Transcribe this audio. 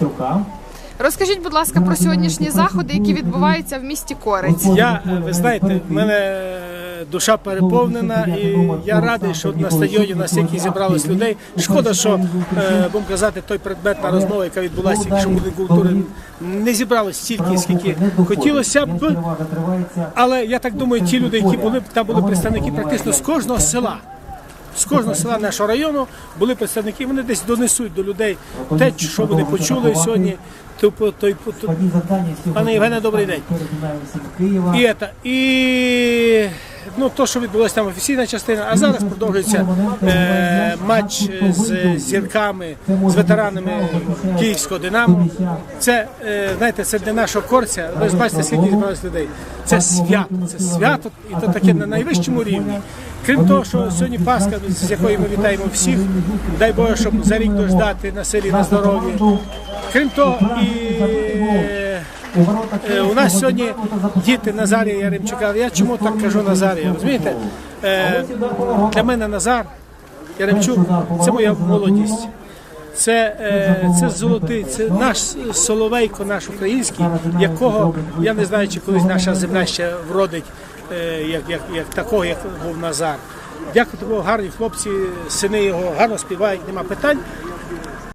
Рука. Розкажіть, будь ласка, про сьогоднішні заходи, які відбуваються в місті Корець. Я, ви знаєте, в мене е, душа переповнена, і я радий, що на стадіоні на стільки зібралось людей. Шкода, що е, будемо казати, той предметна розмова, яка відбулася, якщо буде культури, не зібралось стільки, скільки хотілося б. Тривається. Але я так думаю, ті люди, які були там були представники практично з кожного села. З кожного села нашого району були представники, вони десь донесуть до людей те, що вони почули сьогодні. Типу, той. Пане Євгене, добрий день. І, это, і ну, то, що відбулося там офіційна частина, а зараз продовжується е, матч з зірками, з ветеранами Київського Динамо. Це, е, знаєте, це для нашого корця. Ви ж бачите, скільки зібралось людей. Це свято, це свято, і то таке на найвищому рівні. Крім того, що сьогодні Пасха, з якої ми вітаємо всіх, дай Боже, щоб за рік дождати на силі, на здоров'я. Крім того, і Е, У нас сьогодні діти Назарія Яремчука. Я чому так кажу Назарія? Розумієте? Е, Для мене Назар Яремчук це моя молодість. Це, е, це золотий, це наш соловейко, наш український, якого я не знаю, чи колись наша земля ще вродить, як, як, як такого, як був Назар. Дякую гарні хлопці, сини його гарно співають, нема питань.